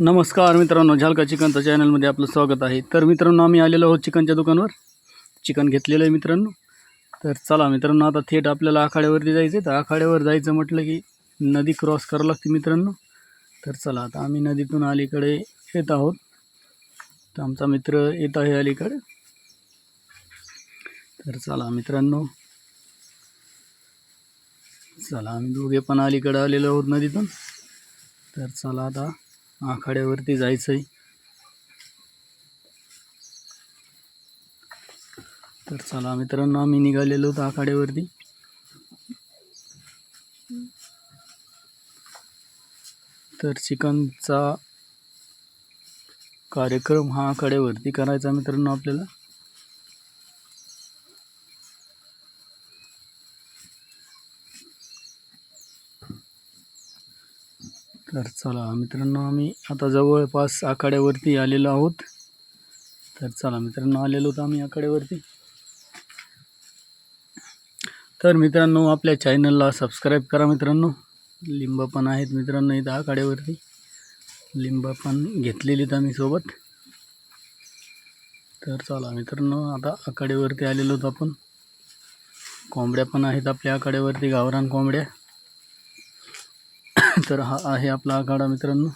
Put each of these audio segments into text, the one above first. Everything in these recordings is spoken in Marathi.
नमस्कार मित्रांनो झालका चिकनचं चॅनलमध्ये आपलं स्वागत आहे. तर मित्रांनो आम्ही आलेलो आहोत चिकनच्या दुकानावर. चिकन घेतलेलं आहे मित्रांनो. तर चला मित्रांनो आता थेट आपल्याला आखाड्यावरती जायचं आहे तर आखाड्यावर जायचं म्हटलं की नदी क्रॉस करावं लागते मित्रांनो. तर चला आता आम्ही नदीतून अलीकडे येत आहोत. तर आमचा मित्र येत आहे अलीकडे. तर चला मित्रांनो. चला आम्ही दोघे पण अलीकडे आलेलो आहोत नदीतून. तर चला आता आखाड्यावरती जायचं आहे तर चला मित्रांनो आम्ही निघालेलो होतो आखाड्यावरती. तर चिकनचा कार्यक्रम हा आखाड्यावरती करायचा मित्रांनो आपल्याला. तर चला मित्रांनो आम्ही आता जवळपास आखाड्यावरती आलेलो आहोत. तर चला मित्रांनो आलेलो होतो आम्ही आखाड्यावरती. तर मित्रांनो आपल्या चॅनलला सबस्क्राईब करा मित्रांनो. लिंब पण आहेत मित्रांनो इथं आखाड्यावरती. लिंब पण घेतलेलीत आम्ही सोबत. तर चला मित्रांनो आता आखाड्यावरती आलेलो होतो आपण. कोंबड्या पण आहेत आपल्या आखाड्यावरती गावरान कोंबड्या. तर हा आहे आपला आखाडा मित्रांनो.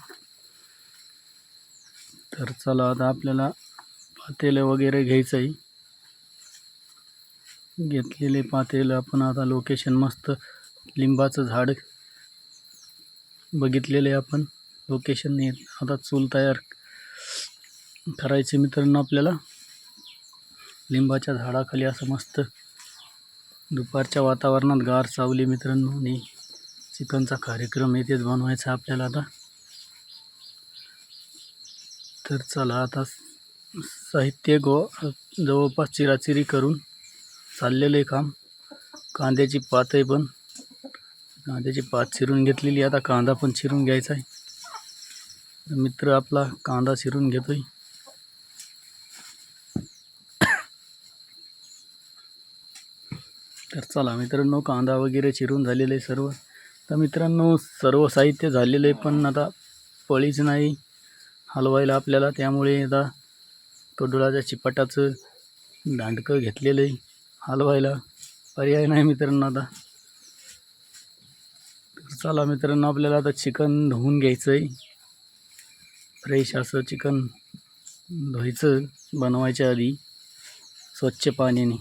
तर चला आता आपल्याला पातेलं वगैरे घ्यायचं आहे घेतलेले पातेलं आपण आता लोकेशन मस्त लिंबाचं झाड बघितलेले आपण. लोकेशन आता चूल तयार करायचे मित्रांनो आपल्याला. लिंबाच्या झाडाखाली असं मस्त दुपारच्या वातावरणात गार चावली मित्रांनो आणि चिकनचा कार्यक्रम येथेच बनवायचा आपल्याला आता. तर चला आता साहित्य गो जवळपास चिराचिरी करून चाललेलं आहे काम. कांद्याची पात आहे पण कांद्याची पात चिरून घेतलेली आता कांदा पण चिरून घ्यायचा आहे. मित्र आपला कांदा चिरून घेतोय. तर चला मित्रांनो कांदा वगैरे चिरून झालेले आहे सर्व. तर मित्रांनो सर्व साहित्य झालेलं आहे पण आता पळीच नाही हलवायला आपल्याला. त्यामुळे आता तोडुळाच्या चिपाटाचं दांडकं घेतलेलं आहे हलवायला. पर्याय नाही मित्रांनो आता. तर चला मित्रांनो आपल्याला आता चिकन धुवून घ्यायचं आहे. फ्रेश असं चिकन धुवायचं बनवायच्या आधी स्वच्छ पाण्याने.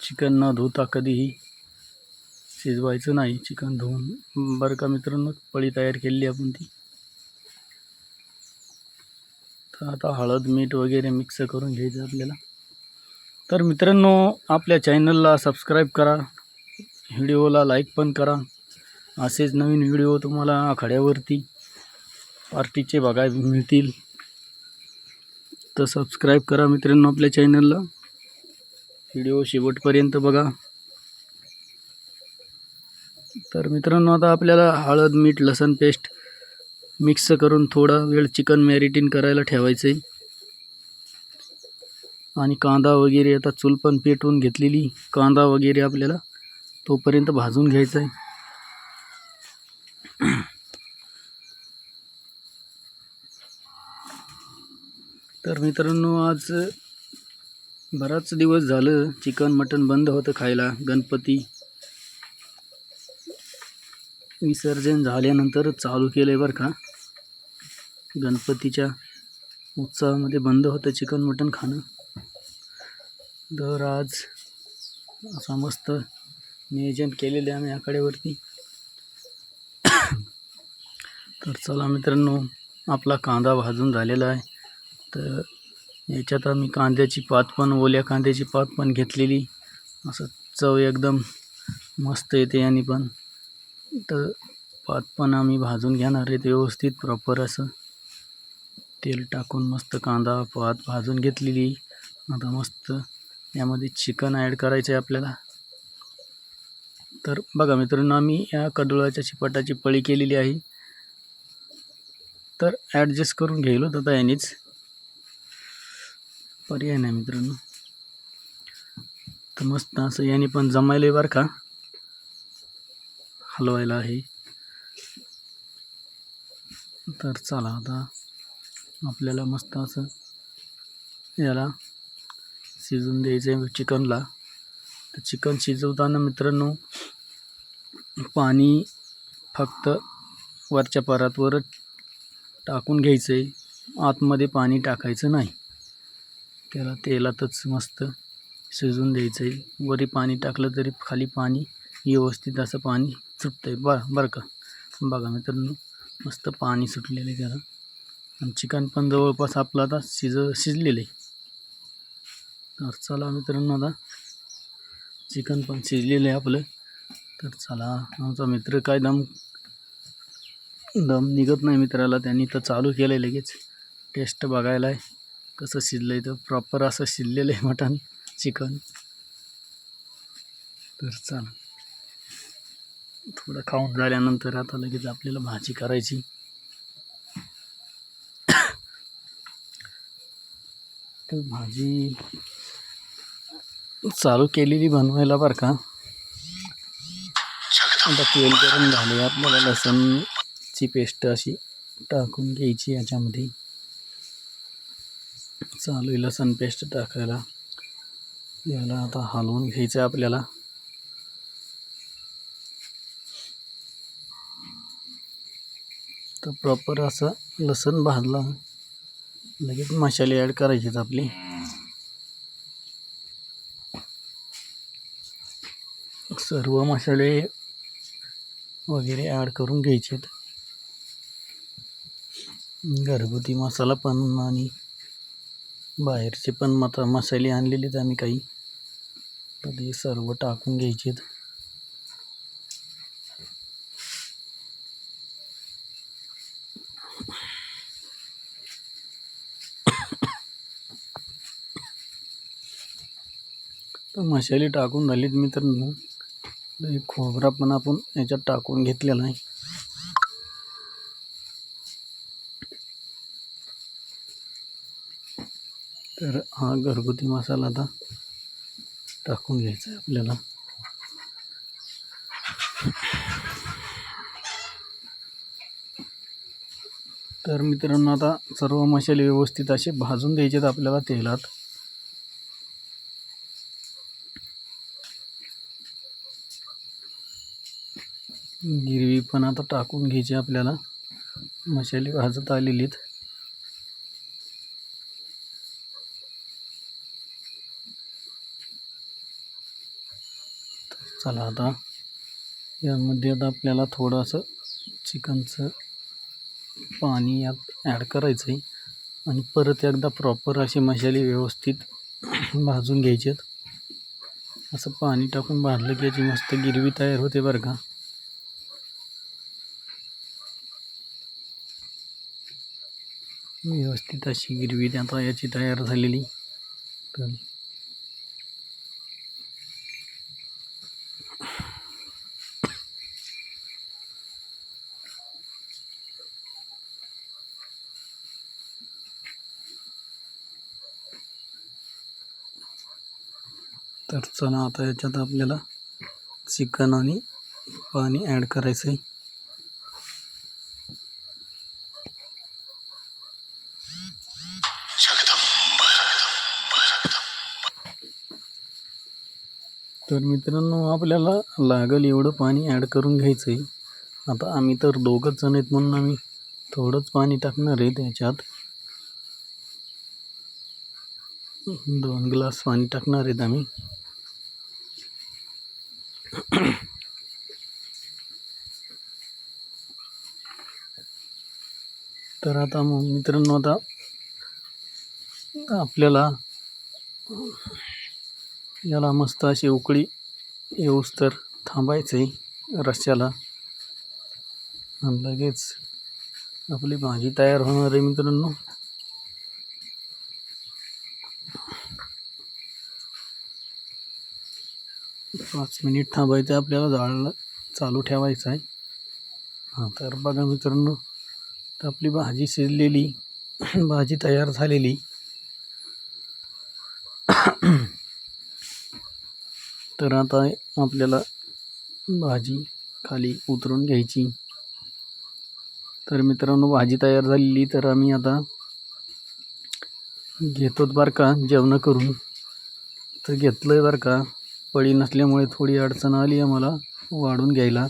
चिकन न धुता कधीही शिजवायचं नाही. चिकन धुवून. बरं का मित्रांनो? पळी तयार केलेली आपण ती. तर आता हळद मीठ वगैरे मिक्स करून घ्यायचं आपल्याला. तर मित्रांनो आपल्या चॅनलला सबस्क्राईब करा. व्हिडिओला लाईक पण करा. असेच नवीन व्हिडिओ तुम्हाला आखाड्यावरती पार्टीचे बघायला मिळतील. तर सबस्क्राईब करा मित्रांनो आपल्या चॅनलला. व्हिडिओ शेवटपर्यंत बघा. तर मित्रांनो आता आपल्याला हळद मीठ लसण पेस्ट मिक्स करून थोडा वेळ चिकन मॅरिटीन करायला ठेवायचं आहे. आणि कांदा वगैरे आता चूल पण पेटवून घेतलेली कांदा वगैरे आपल्याला तोपर्यंत भाजून घ्यायचा आहे. तर मित्रांनो आज बराच दिवस झालं चिकन मटन बंद होतं खायला. गणपती विसर्जन झाल्यानंतर चालू केलं आहे बरं का. गणपतीच्या उत्सवामध्ये बंद होतं चिकन मटन खाणं. तर आज असा मस्त नियोजन केलेले आम्ही आकडेवरती तर चला मित्रांनो आपला कांदा भाजून झालेला आहे. तर याच्यात आम्ही कांद्याची पात पण ओल्या कांद्याची पात पण घेतलेली. असं चव एकदम मस्त येते यांनी पण. तर पात पण आम्ही भाजून घेणार आहेत व्यवस्थित प्रॉपर असं. तेल टाकून मस्त कांदा पात भाजून घेतलेली. आता मस्त यामध्ये चिकन ॲड करायचं आहे आपल्याला. तर बघा मित्रांनो आम्ही या कडुळाच्या चिपाटाची पळी केलेली आहे. तर ॲडजस्ट करून घेईल होतं आता यानेच पर्याय नाही मित्रांनो. तर मस्त असं याने पण जमायलं आहे बरं का. हलवायला आहे. तर चला आता आपल्याला मस्त असं याला शिजून द्यायचं आहे चिकनला. तर चिकन शिजवताना मित्रांनो पाणी फक्त वरच्या परातवरच टाकून घ्यायचं आहे आतमध्ये पाणी टाकायचं नाही. त्याला तेलातच मस्त शिजून द्यायचं आहे वरी पाणी टाकलं तरी खाली पाणी व्यवस्थित असं पाणी सुटतं आहे बरं बरं का. बघा मित्रांनो मस्त पाणी सुटलेलं आहे त्याला. आणि चिकन पण जवळपास आपलं आता शिज शिजलेलं आहे. तर चला मित्रांनो आता. चिकन पण शिजलेलं आहे आपलं. तर चला आमचा मित्र काय दम दम निघत नाही मित्राला. त्यांनी तर चालू केलं आहे लगेच. टेस्ट बघायला आहे. कसं शिजलं आहे तर प्रॉपर असं शिजलेलं आहे मटण चिकन. तर चला. थोडं खाऊन झाल्यानंतर आता लगेच आपल्याला भाजी करायची. तर भाजी चालू केलेली बनवायला बरं का. आता तेल गरम झाले आपल्याला लसणची पेस्ट अशी टाकून घ्यायची याच्यामध्ये. चालू आहे लसण पेस्ट टाकायला. याला आता हलवून घ्यायचं आपल्याला. तर प्रॉपर असं लसण भाजला. लगेच मसाले ॲड करायचेत आपली. आपले सर्व मसाले वगैरे ॲड करून घ्यायचेत. घरगुती मसाला पण आणि बाहेरचे पण मता मसाले आणलेले आम्ही काही. तर ते सर्व टाकून घ्यायचेत. तर मशाली टाकून झालीत मित्रांनो तर एक खोबरा पण आपण याच्यात टाकून घेतलेला आहे तर हा घरगुती मसाला आता टाकून घ्यायचा आहे आपल्याला. तर मित्रांनो आता सर्व मसाले व्यवस्थित असे भाजून द्यायचे आहेत आपल्याला तेलात. गिरवी पण आता टाकून घ्यायची आपल्याला. मसाले भाजत आलेली आहेत चला आता यामध्ये आता आपल्याला थोडंसं चिकनचं पाणी यात ॲड करायचं आहे आणि परत एकदा प्रॉपर असे मसाले व्यवस्थित भाजून घ्यायचे आहेत असं पाणी टाकून भाजलं की याची मस्त गिरवी तयार होते बरं का. व्यवस्थित अशी गिरवी आता याची तयार झालेली. तर तर चला आता याच्यात आपल्याला चिकन आणि पाणी ॲड करायचं आहे तर मित्रांनो आपल्याला लागेल एवढं पाणी ॲड करून घ्यायचं आहे आता आम्ही तर दोघंच जण आहेत म्हणून आम्ही थोडंच पाणी टाकणार आहे त्याच्यात. दोन ग्लास पाणी टाकणार आहेत आम्ही. तर आता मग मित्रांनो आता आपल्याला याला मस्त अशी उकळी येऊस तर थांबायचं आहे रश्श्याला आणि लगेच आपली भाजी तयार होणार आहे मित्रांनो. पाच मिनिट थांबायचं आपल्याला जाळाला चालू ठेवायचं आहे हां तर बघा मित्रांनो तर आपली भाजी शिजलेली भाजी तयार झालेली. तर आता आपल्याला भाजी खाली उतरून घ्यायची. तर मित्रांनो भाजी तयार झालेली तर आम्ही आता घेतोत बरं का जेवणं करून. तर घेतलं आहे बरं का पळी नसल्यामुळे थोडी अडचण आली आम्हाला वाढून घ्यायला.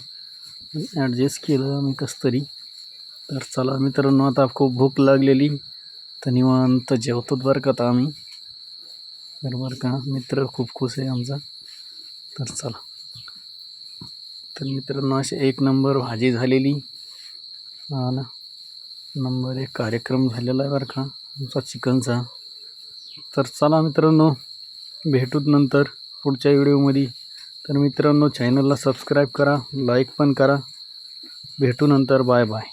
ॲडजस्ट केलं आम्ही कसं तरी तर चला मित्रांनो आता खूप भूक लागलेली तर निवांत जेवतोच बरं का आता आम्ही. तर बरं का मित्र खूप खुश आहे आमचा. तर चला. तर मित्रांनो अशी एक नंबर भाजी झालेली. ना नंबर एक कार्यक्रम झालेला आहे बरं का आमचा चिकनचा. तर चला मित्रांनो भेटूत नंतर पुढच्या व्हिडिओमध्ये. तर मित्रांनो चॅनलला सबस्क्राईब करा लाईक पण करा. भेटू नंतर बाय बाय